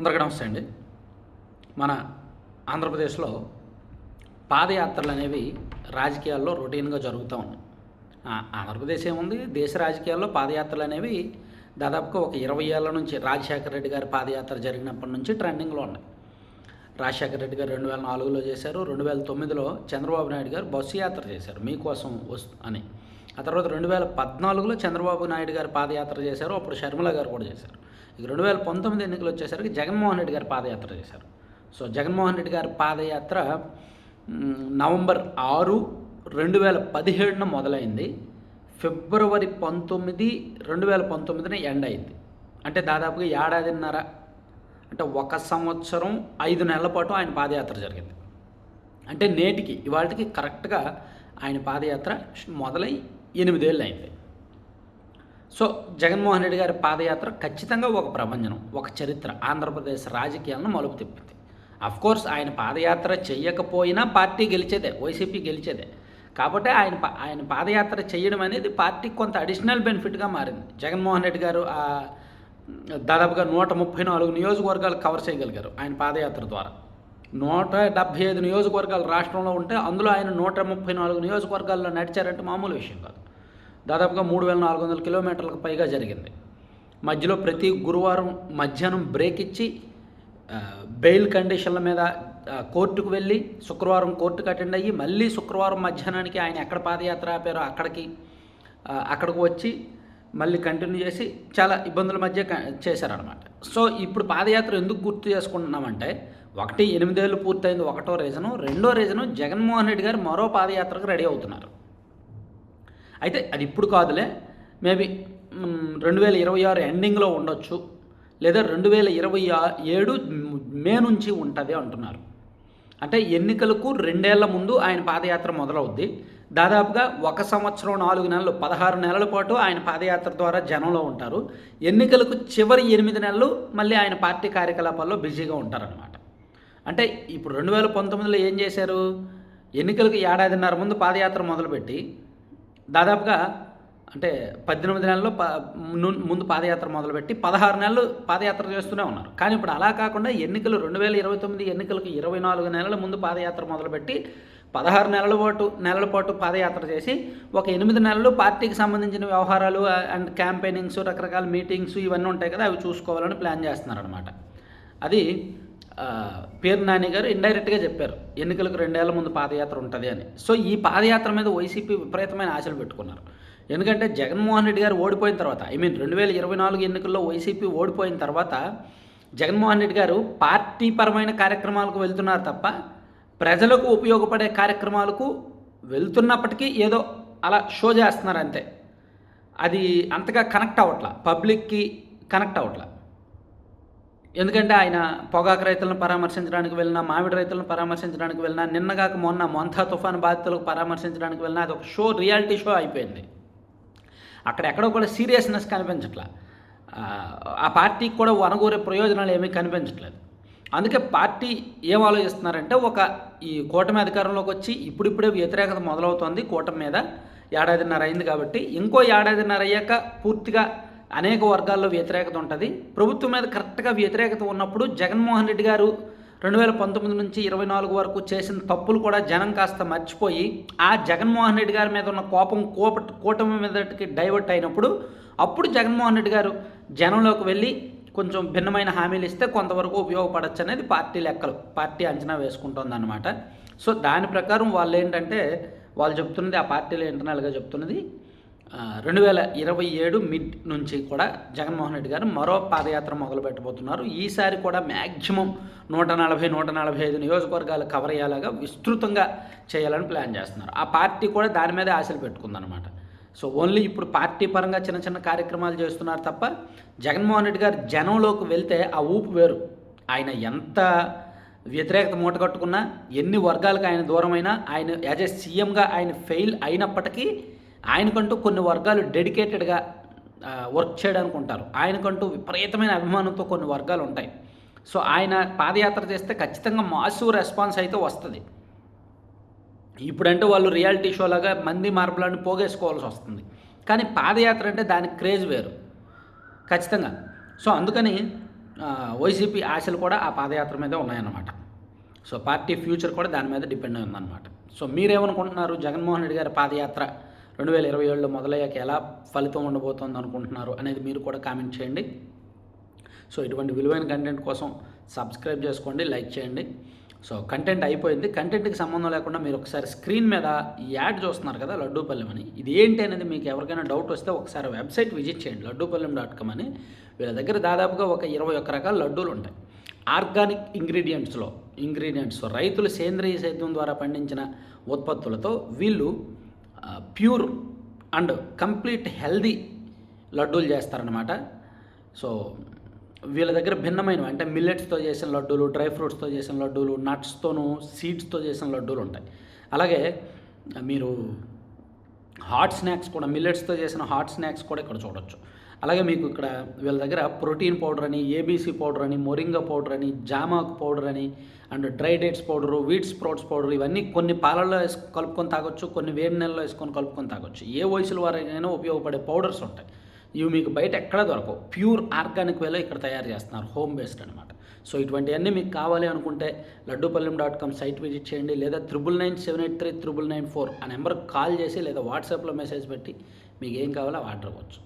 అందరికీ నమస్తే అండి. మన ఆంధ్రప్రదేశ్లో పాదయాత్రలు అనేవి రాజకీయాల్లో రొటీన్గా జరుగుతూ ఉన్నాయి. ఆంధ్రప్రదేశ్ ఏముంది? దేశ రాజకీయాల్లో పాదయాత్రలు అనేవి దాదాపుగా ఒక ఇరవై ఏళ్ళ నుంచి రాజశేఖర రెడ్డి గారి పాదయాత్ర జరిగినప్పటి నుంచి ట్రెండింగ్లో ఉన్నాయి. రాజశేఖర రెడ్డి గారు రెండు వేల నాలుగులో చేశారు రెండు వేల తొమ్మిదిలో చంద్రబాబు నాయుడు గారు బస్సు యాత్ర చేశారు మీకోసం వస్తు అని. ఆ తర్వాత రెండు వేల పద్నాలుగులో చంద్రబాబు నాయుడు గారు పాదయాత్ర చేశారు అప్పుడు షర్మిల గారు కూడా చేశారు. ఇక రెండు వేల పంతొమ్మిది ఎన్నికలు వచ్చేసరికి జగన్మోహన్ రెడ్డి గారు పాదయాత్ర చేశారు. సో జగన్మోహన్ రెడ్డి గారి పాదయాత్ర నవంబర్ ఆరు రెండు వేల పదిహేడున మొదలైంది. ఫిబ్రవరి పంతొమ్మిది రెండు వేల పంతొమ్మిదిన ఎండ్ అయింది. అంటే దాదాపుగా ఏడాదిన్నర అంటే ఒక సంవత్సరం ఐదు నెలల పాటు ఆయన పాదయాత్ర జరిగింది. అంటే నేటికి ఇవాళకి కరెక్ట్గా ఆయన పాదయాత్ర మొదలై ఎనిమిదేళ్ళు అయింది సో జగన్మోహన్ రెడ్డి గారి పాదయాత్ర ఖచ్చితంగా ఒక ప్రభంజనం ఒక చరిత్ర ఆంధ్రప్రదేశ్ రాజకీయాలను మలుపు తిప్పింది. కోర్స్ ఆయన పాదయాత్ర చేయకపోయినా పార్టీ గెలిచేదే వైసీపీ గెలిచేదే. కాబట్టి ఆయన ఆయన పాదయాత్ర చేయడం అనేది పార్టీకి కొంత అడిషనల్ బెనిఫిట్గా మారింది. జగన్మోహన్ రెడ్డి గారు దాదాపుగా నూట ముప్పై నాలుగు నియోజకవర్గాలు కవర్ చేయగలిగారు ఆయన పాదయాత్ర ద్వారా. నూట డెబ్భై ఐదు నియోజకవర్గాలు రాష్ట్రంలో ఉంటే అందులో ఆయన నూట ముప్పై నాలుగు నియోజకవర్గాల్లో నడిచారంటే మామూలు విషయం కాదు. దాదాపుగా మూడు వేల నాలుగు వందల కిలోమీటర్లకు పైగా జరిగింది. మధ్యలో ప్రతి గురువారం మధ్యాహ్నం బ్రేక్ ఇచ్చి బెయిల్ కండిషన్ల మీద కోర్టుకు వెళ్ళి శుక్రవారం కోర్టుకు అటెండ్ అయ్యి మళ్ళీ శుక్రవారం మధ్యాహ్నానికి ఆయన ఎక్కడ పాదయాత్ర ఆపారో అక్కడికి అక్కడికి వచ్చి మళ్ళీ కంటిన్యూ చేసి చాలా ఇబ్బందుల మధ్య క- చేశారనమాట సో ఇప్పుడు పాదయాత్ర ఎందుకు గుర్తు చేసుకుంటున్నామంటే ఒకటి ఎనిమిదేళ్ళు పూర్తయింది ఒకటో రీజను రెండో రీజను జగన్మోహన్ రెడ్డి గారు మరో పాదయాత్రకు రెడీ అవుతున్నారు. అయితే అది ఇప్పుడు కాదులే. మేబీ రెండు వేల ఇరవై ఆరు ఎండింగ్లో ఉండొచ్చు. లేదా రెండు వేల ఇరవై ఏడు మే నుంచి ఉంటుంది అంటున్నారు. అంటే ఎన్నికలకు రెండేళ్ళ ముందు ఆయన పాదయాత్ర మొదలవుద్ది. దాదాపుగా ఒక సంవత్సరం నాలుగు నెలలు పదహారు నెలల పాటు ఆయన పాదయాత్ర ద్వారా జనంలో ఉంటారు. ఎన్నికలకు చివరి ఎనిమిది నెలలు మళ్ళీ ఆయన పార్టీ కార్యకలాపాల్లో బిజీగా ఉంటారనమాట అంటే ఇప్పుడు రెండు వేల పంతొమ్మిదిలో ఏం చేశారు? ఎన్నికలకు ఏడాదిన్నర ముందు పాదయాత్ర మొదలుపెట్టి దాదాపుగా అంటే పద్దెనిమిది నెలల్లో ప ను- ముందు పాదయాత్ర మొదలుపెట్టి పదహారు నెలలు పాదయాత్ర చేస్తూనే ఉన్నారు. కానీ ఇప్పుడు అలా కాకుండా ఎన్నికలు రెండు వేల ఇరవై తొమ్మిది ఎన్నికలకు ఇరవై నాలుగు నెలల ముందు పాదయాత్ర మొదలుపెట్టి పదహారు నెలల పాటు నెలల పాటు పాదయాత్ర చేసి ఒక ఎనిమిది నెలలు పార్టీకి సంబంధించిన వ్యవహారాలు అండ్ క్యాంపెయినింగ్స్ రకరకాల మీటింగ్స్ ఇవన్నీ ఉంటాయి కదా అవి చూసుకోవాలని ప్లాన్ చేస్తున్నారనమాట అది పేరు నాని గారు ఇండైరెక్ట్గా చెప్పారు ఎన్నికలకు రెండేళ్ళ ముందు పాదయాత్ర ఉంటుంది అని. సో ఈ పాదయాత్ర మీద వైసీపీ విపరీతమైన ఆశలు పెట్టుకున్నారు. ఎందుకంటే జగన్మోహన్ రెడ్డి గారు ఓడిపోయిన తర్వాత ఐ మీన్ రెండు వేల ఇరవై నాలుగు ఎన్నికల్లో వైసీపీ ఓడిపోయిన తర్వాత జగన్మోహన్ రెడ్డి గారు పార్టీ పరమైన కార్యక్రమాలకు వెళ్తున్నారు తప్ప ప్రజలకు ఉపయోగపడే కార్యక్రమాలకు వెళ్తున్నప్పటికీ ఏదో అలా షో చేస్తున్నారు అంతే. అది అంతగా కనెక్ట్ అవ్వట్లా పబ్లిక్కి కనెక్ట్ అవ్వట్లా. ఎందుకంటే ఆయన పొగాకు రైతులను పరామర్శించడానికి వెళ్ళినా మామిడి రైతులను పరామర్శించడానికి వెళ్ళినా నిన్నగాక మొన్న మొంతా తుఫాను బాధితులకు పరామర్శించడానికి వెళ్ళినా అది ఒక షో రియాలిటీ షో అయిపోయింది. అక్కడ ఎక్కడో కూడా సీరియస్నెస్ కనిపించట్లా. ఆ, ఆ పార్టీకి కూడా వనగూరే ప్రయోజనాలు ఏమీ కనిపించట్లేదు. అందుకే పార్టీ ఏం ఆలోచిస్తున్నారంటే ఒక ఈ కూటమి అధికారంలోకి వచ్చి ఇప్పుడిప్పుడే వ్యతిరేకత మొదలవుతోంది కూటమి మీద ఏడాదిన్నర అయింది కాబట్టి ఇంకో ఏడాదిన్నర అయ్యాక పూర్తిగా అనేక వర్గాల్లో వ్యతిరేకత ఉంటుంది. ప్రభుత్వం మీద కరెక్ట్గా వ్యతిరేకత ఉన్నప్పుడు జగన్మోహన్ రెడ్డి గారు రెండు వేల పంతొమ్మిది నుంచి ఇరవై నాలుగు వరకు చేసిన తప్పులు కూడా జనం కాస్త మర్చిపోయి ఆ జగన్మోహన్ రెడ్డి గారి మీద ఉన్న కోపం కోప కూటమి మీదకి డైవర్ట్ అయినప్పుడు అప్పుడు జగన్మోహన్ రెడ్డి గారు జనంలోకి వెళ్ళి కొంచెం భిన్నమైన హామీలు ఇస్తే కొంతవరకు ఉపయోగపడచ్చు అనేది పార్టీ లెక్కలు. పార్టీ అంచనా వేసుకుంటుందన్నమాట. సో దాని ప్రకారం వాళ్ళు ఏంటంటే వాళ్ళు చెప్తున్నది ఆ పార్టీలో ఇంటర్నల్గా చెప్తున్నది రెండు వేల ఇరవై ఏడు మిడ్ నుంచి కూడా జగన్మోహన్ రెడ్డి గారు మరో పాదయాత్ర మొదలు పెట్టబోతున్నారు ఈసారి కూడా మ్యాక్సిమం నూట నలభై నూట నలభై ఐదు నియోజకవర్గాలు కవర్ అయ్యేలాగా విస్తృతంగా చేయాలని ప్లాన్ చేస్తున్నారు. ఆ పార్టీ కూడా దాని మీదే ఆశలు పెట్టుకుందనమాట సో ఓన్లీ ఇప్పుడు పార్టీ పరంగా చిన్న చిన్న కార్యక్రమాలు చేస్తున్నారు తప్ప జగన్మోహన్ రెడ్డి గారు జనంలోకి వెళ్తే ఆ ఊపు వేరు. ఆయన ఎంత వ్యతిరేకత మూటగట్టుకున్నా ఎన్ని వర్గాలకు ఆయన దూరమైనా ఆయన యాజ్ ఏ సీఎంగా ఆయన ఫెయిల్ అయినప్పటికీ ఆయనకంటూ కొన్ని వర్గాలు డెడికేటెడ్గా వర్క్ చేయడానికి ఉంటారు. ఆయనకంటూ విపరీతమైన అభిమానంతో కొన్ని వర్గాలు ఉంటాయి. సో ఆయన పాదయాత్ర చేస్తే ఖచ్చితంగా మాసు రెస్పాన్స్ అయితే వస్తుంది. ఇప్పుడంటే వాళ్ళు రియాలిటీ షో లాగా మంది మార్పులను పోగేసుకోవాల్సి వస్తుంది. కానీ పాదయాత్ర అంటే దానికి క్రేజ్ వేరు. ఖచ్చితంగా. సో అందుకని వైసీపీ ఆశలు కూడా ఆ పాదయాత్ర మీదే ఉన్నాయన్నమాట. సో పార్టీ ఫ్యూచర్ కూడా దాని మీద డిపెండ్ అయిందన్నమాట. సో మీరేమనుకుంటున్నారు జగన్మోహన్ రెడ్డి గారి పాదయాత్ర? రెండు వేల ఇరవై ఏడులో మొదలయ్యాక ఎలా ఫలితం ఉండబోతోంది అనుకుంటున్నారు అనేది మీరు కూడా కామెంట్ చేయండి. సో ఇటువంటి విలువైన కంటెంట్ కోసం సబ్స్క్రైబ్ చేసుకోండి లైక్ చేయండి. సో కంటెంట్ అయిపోయింది. కంటెంట్కి సంబంధం లేకుండా మీరు ఒకసారి స్క్రీన్ మీద యాడ్ చూస్తున్నారు కదా లడ్డూపల్లెం అని. ఇది ఏంటి అనేది మీకు ఎవరికైనా డౌట్ వస్తే ఒకసారి వెబ్సైట్ విజిట్ చేయండి లడ్డూపల్లెం డాట్ కామ్ అని. వీళ్ళ దగ్గర దాదాపుగా ఒక ఇరవై ఒక్క రకాల లడ్డూలు ఉంటాయి. ఆర్గానిక్ ఇంగ్రీడియంట్స్లో ఇంగ్రీడియంట్స్ రైతులు సేంద్రియ సేద్యం ద్వారా పండించిన ఉత్పత్తులతో వీళ్ళు ప్యూర్ అండ్ కంప్లీట్ హెల్దీ లడ్డూలు చేస్తారనమాట సో వీళ్ళ దగ్గర భిన్నమైనవి అంటే మిల్లెట్స్తో చేసిన లడ్డూలు డ్రై ఫ్రూట్స్తో చేసిన లడ్డూలు నట్స్తోను సీడ్స్తో చేసిన లడ్డూలు ఉంటాయి. అలాగే మీరు హాట్ స్నాక్స్ కూడా మిల్లెట్స్తో చేసిన హాట్ స్నాక్స్ కూడా ఇక్కడ చూడొచ్చు. అలాగే మీకు ఇక్కడ వీళ్ళ దగ్గర ప్రోటీన్ పౌడర్ అని ఏబీసీ పౌడర్ అని మొరింగా పౌడర్ అని జామాక్ పౌడర్ అని and dry dates powder wheat sprouts powder ఇవన్నీ కొన్ని పాలల్లో వేసి కలుపుకొని తాగొచ్చు కొన్ని వేడి నెలలో వేసుకొని కలుపుకొని తాగొచ్చు. ఏ వయసుల వారైనా ఉపయోగపడే పౌడర్స్ ఉంటాయి. ఇవి మీకు బయట ఎక్కడ దొరకవు. ప్యూర్ ఆర్గానిక్ వేలో ఇక్కడ తయారు చేస్తున్నారు. హోమ్ బేస్డ్ అనమాట సో ఇటువంటివన్నీ మీకు కావాలి అనుకుంటే Laddupallem dot com site visit చేయండి లేదా triple nine seven eight three triple nine four ఆ నెంబర్కి కాల్ చేసి లేదా వాట్సాప్లో మెసేజ్ పెట్టి మీకు ఏం కావాలో ఆర్డర్ అవ్వచ్చు.